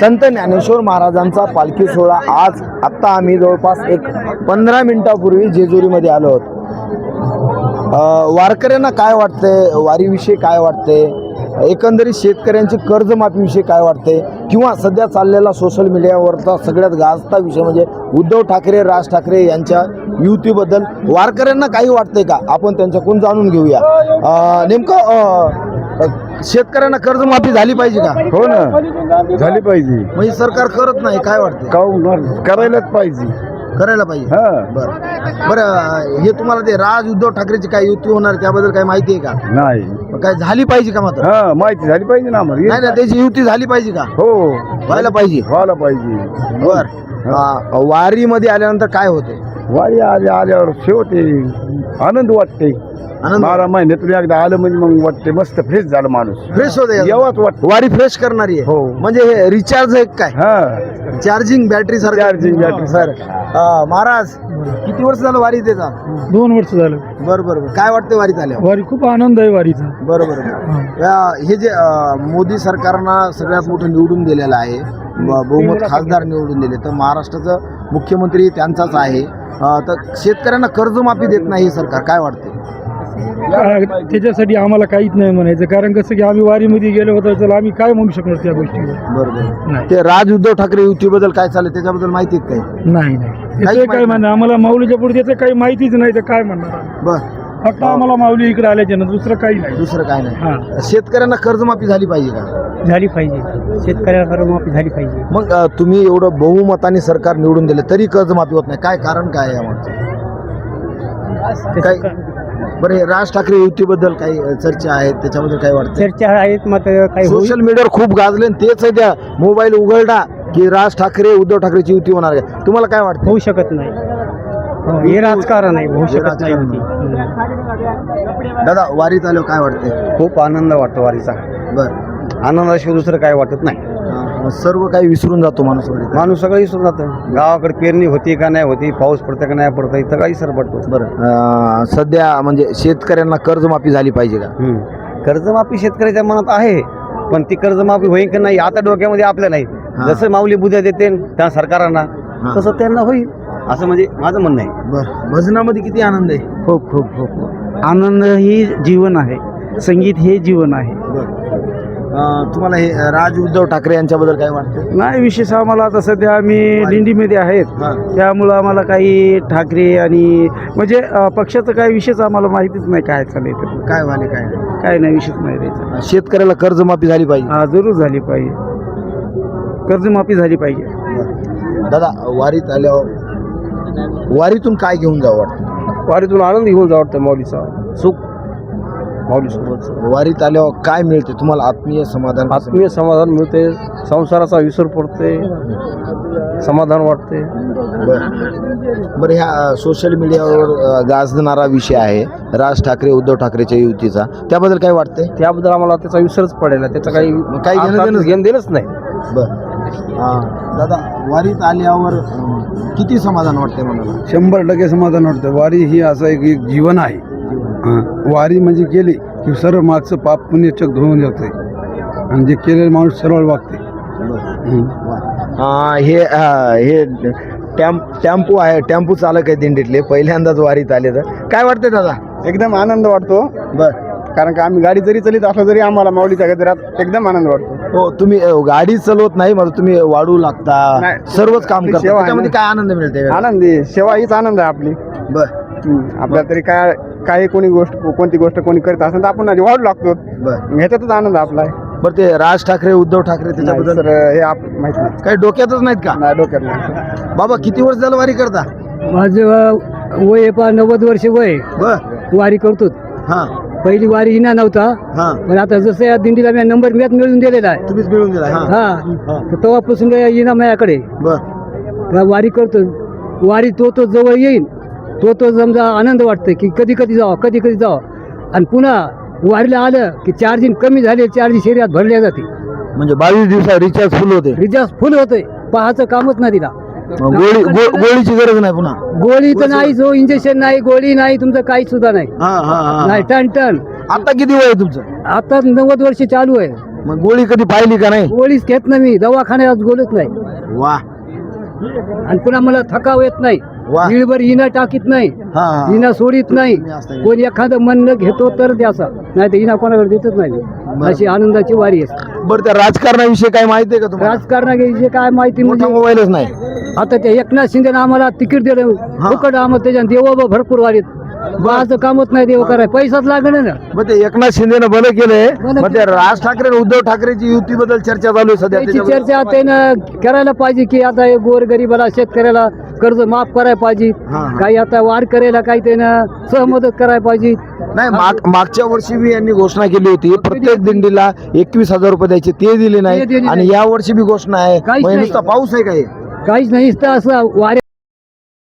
संत ज्ञानेश्वर महाराजांचा पालखी सोहळा आज आत्ता आम्ही जवळपास एक पंधरा मिनिटापूर्वी जेजुरीमध्ये आलो आहोत. वारकऱ्यांना काय वाटतंय? वारीविषयी काय वाटतंय? एकंदरीत शेतकऱ्यांची कर्जमाफीविषयी काय वाटते किंवा सध्या चाललेला सोशल मीडियावरचा सगळ्यात गाजता विषय म्हणजे उद्धव ठाकरे राज ठाकरे यांच्या युतीबद्दल वारकऱ्यांना काही वाटते का? आपण त्यांच्याकडून जाणून घेऊया. नेमकं शेतकऱ्यांना कर्जमाफी झाली पाहिजे का? हो ना. झाली पाहिजे. म्हणजे सरकार करत नाही काय वाटतं काऊन करायलाच पाहिजे. करायला पाहिजे. हा. बरं. बरं हे तुम्हाला ते राज उद्धव ठाकरेची काय युती होणार त्याबद्दल काय माहिती आहे का? नाही. मग काय झाली पाहिजे का मात्र? हा माहिती झाली पाहिजे ना नाही आम्हाला ना त्याची युती झाली पाहिजे का? हो. व्हायला पाहिजे. व्हायला पाहिजे. बर. वारीमध्ये आल्यानंतर काय होते वारी आले आल्यावर शेवटे आनंद वाटते. आनंद बारा महिन्यातून एकदा आलं म्हणजे मग वाटते मस्त फ्रेश झालं माणूस. फ्रेश होते का? येवाच वाटत. वारी फ्रेश करणारी आहे. हो. म्हणजे हे रिचार्ज आहे काय? हा. Charging battery sir Charging battery. Sir Maharaj किती वर्ष झालं वारी त्याचा दोन वर्ष झालं. बरं बरं बरं. काय वाटतं वारीत आल्यावर? वारी खूप आनंद आहे वारीचा. बरोबर हे जे अं, मोदी सरकारनं सगळ्यात मोठं निवडून दिलेलं आहे बहुमत खासदार निवडून दिले. तर महाराष्ट्राचं मुख्यमंत्री त्यांचाच आहे. तर शेतकऱ्यांना कर्जमाफी देत नाही हे सरकार. काय वाटते काय- त्याच्यासाठी आम्हाला काहीच नाही म्हणायचं. कारण कसं की आम्ही वारीमध्ये गेलो होतो तर आम्ही काय म्हणू शकणार त्या गोष्टीवर? बरोबर. ते राज उद्धव ठाकरे युतीबद्दल काय चाललं त्याच्याबद्दल माहिती आहे का काही? नाही नाही. त्याचं काय म्हणणं? आम्हाला माऊलीच्या पुढे त्याचं काही माहितीच नाही तर काय म्हणणार? बर. फक्त आम्हाला माऊली इकडे आल्याच्यानंतर दुसरं काही नाही. दुसरं काय नाही. शेतकऱ्यांना कर्जमाफी झाली पाहिजे का? झाली पाहिजे. शेतकऱ्याला कर्जमाफी झाली पाहिजे. मग अं, तुम्ही एवढं बहुमताने सरकार निवडून दिलं तरी कर्जमाफी होत नाही. काय कारण काय आहे यामागचं? काय बरं हे राज ठाकरे युतीबद्दल काही अं, चर्चा आहेत त्याच्याबद्दल काय वाटतं चर्चा आहेत मात्र काही सोशल मीडियावर खूप गाजले आणि तेच आहे त्या मोबाईल उघडला की राज ठाकरे उद्धव ठाकरेची युती होणार आहे. तुम्हाला काय वाटतं होऊ शकत नाही. हो, हे राजकारण आहे होऊ शकत नाही राजकारण. होती. दादा वारीत आलो काय वाटतंय? खूप आनंद वाटतो वारीचा. बर. आनंदाशिवाय दुसरं काय वाटत नाही. सर्व काही विसरून जातो माणूस वारीत. माणूस सगळं विसरून जातं. गावाकडे पेरणी होती का नाही होती पाऊस पडतं का नाही पडतं इथं काही सर पडतो बरं. अं, सध्या म्हणजे शेतकऱ्यांना कर्जमाफी झाली पाहिजे का? हम्म. कर्जमाफी शेतकऱ्याच्या मनात आहे पण ती कर्जमाफी होईल का नाही आता डोक्यामध्ये आपल्या नाही. जसं माऊली बुद्ध्या देते त्या सरकारांना. तसं त्यांना होईल. असं म्हणजे माझं म्हणणं आहे. बर. भजनामध्ये किती आनंद आहे? खूप खूप खूप आनंद ही जीवन आहे. संगीत हे जीवन आहे. अं, तुम्हाला हे अं, राज उद्धव ठाकरे यांच्याबद्दल काय वाटतं? नाही विशेष आम्हाला आता सध्या आम्ही दिंडीमध्ये आहेत. हा. त्यामुळं आम्हाला काही ठाकरे आणि म्हणजे अ, पक्षाचं काही विषयच आम्हाला माहितीच नाही काय चालायचं काय व्हाले काय? नाही काय नाही विषयच नाही त्याचा. शेतकऱ्याला कर्जमाफी झाली पाहिजे. हा जरूर झाली पाहिजे. कर्जमाफी झाली पाहिजे. दादा वारीत आल्यावर वारीतून काय घेऊन जावं वाटतं? वारीतून आनंद घेऊन जा वाटतं माऊलीचा. सुख? माऊलीसोबत. वारीत आल्यावर काय मिळते? तुम्हाला आत्मीय समाधान कसं आत्मीय समाधान मिळते. संसाराचा विसर पडते. समाधान वाटते. बरं. बरं ह्या सोशल मीडियावर अ, गाजणारा विषय आहे. राज ठाकरे उद्धव ठाकरेच्या युतीचा. त्याबद्दल काय वाटतंय? त्याबद्दल आम्हाला त्याचा विसरच पडेल. त्याचा काही काही घेणं देणंच- घेणं देणंच नाही. बर. दादा वारीत आल्यावर किती समाधान वाटते मला शंभर टक्के समाधान वाटतं वारी ही असं एक एक जीवन आहे. हां. वारी म्हणजे गेली की सर्व मागचं पाप पुण्यचक धुवून जाते आणि जे केलेलं माणूस सरळ वागते हे अ, हे टॅम्प टॅम्पो आहे. टॅम्पो चालक आहे दिंडीतले पहिल्यांदाच वारीत आले तर. काय वाटतंय दादा? एकदम आनंद वाटतो. बर. कारण का आम्ही गाडी जरी चलित असलो तरी आम्हाला माऊलीच्या गजरात एकदम आनंद वाटतो. हो तुम्ही अ, गाडी चालवत नाही मला तुम्ही वाढू लागता. नाही. सर्वच काम करता. सेवा आहे त्याच्यामध्ये ना. काय आनंद मिळते आनंदी सेवा हीच आनंद आहे आपली. बर. आपल्याला तरी काय काही कोणी गोष्ट कोणती गोष्ट कोणी करत असेल तर आपण आधी वाढू लागतो. बर. ह्याच्यातच आनंद आपला आहे. बरं ते राज ठाकरे उद्धव ठाकरे नाही, त्याच्याबद्दल? सर हे आप माहिती नाही. काही डोक्यातच नाहीत का? नाही डोक्यात नाही. बाबा किती वर्ष झालं वारी करता? माझं वय पा नव्वद वर्ष वय बर. वारी करतो हा. पहिली वारी हिना नव्हता. हा. पण आता जसं या दिंडीला मी नंबर मॅच मिळून दिलेला आहे. तुम्हीच मिळून दिला हा. हा. तर तेव्हापासून येईना माझ्याकडे. बर. तेव्हा वारी करतो. वारी तो तो जवळ येईल तो तो समजा आनंद वाटतो की कधी कधी जावं कधी कधी जावं. आणि पुन्हा वारीला आलं की चार्जिंग कमी झाले चार्जिंग शरीरात भरल्या जाते. म्हणजे बावीस दिवसात रिचार्ज फुल होते. रिचार्ज फुल होतंय. पाहायचं कामच नाही तिला. मग गोळी गो- गोळीची गरज नाही पुन्हा. गोळी तर नाही जो इंजेक्शन नाही गोळी नाही तुमचं काही सुद्धा नाही. हा हा हा नाही टन टन. आता किती वय आहे तुमचं? आता नव्वद वर्ष चालू आहे. मग गोळी कधी पाहिली का नाही? गोळीच घेत नाही मी दवाखान्यात बोलत नाही. वा. आणि पुन्हा मला थकाव येत नाही. वा. इना टाकीत नाही. हा हा. इना सोडित नाही. कोण एखादं म्हणणं घेतो तर द्याचा नाही तर इना कोणाकडे देतच नाही. अशी आनंदाची वारी असते. बरं त्या राजकारणाविषयी काय माहिती आहे का तुम्हाला? राजकारणाविषयी काय माहिती मोठा म्हणजे मोबाईलच नाही. आता त्या एकनाथ शिंदेनं आम्हाला तिकीट दिलं. फुकट आम्हाला त्याच्यात देव भरपूर वारीत. बाचं कामच नाही देव कराय पैसाच लागणार ना. मग ते एकनाथ शिंदेनं भलं केलंय. मग ते राज ठाकरे उद्धव ठाकरेची युतीबद्दल चर्चा चालू सध्या चर्चा त्यानं करायला पाहिजे की आता गोरगरीबाला शेतकऱ्याला कर्ज माफ करायला पाहिजे. काही आता वाढ करायला काही त्यानं सहमदत करायला पाहिजे. नाही माग मागच्या वर्षी बी यांनी घोषणा केली होती. प्रत्येक दिंडीला एकवीस हजार रुपये द्यायचे. ते दिले नाही. आणि. या वर्षी बी घोषणा आहे. पाऊस आहे काय काहीच नाही नुसतं असं वारे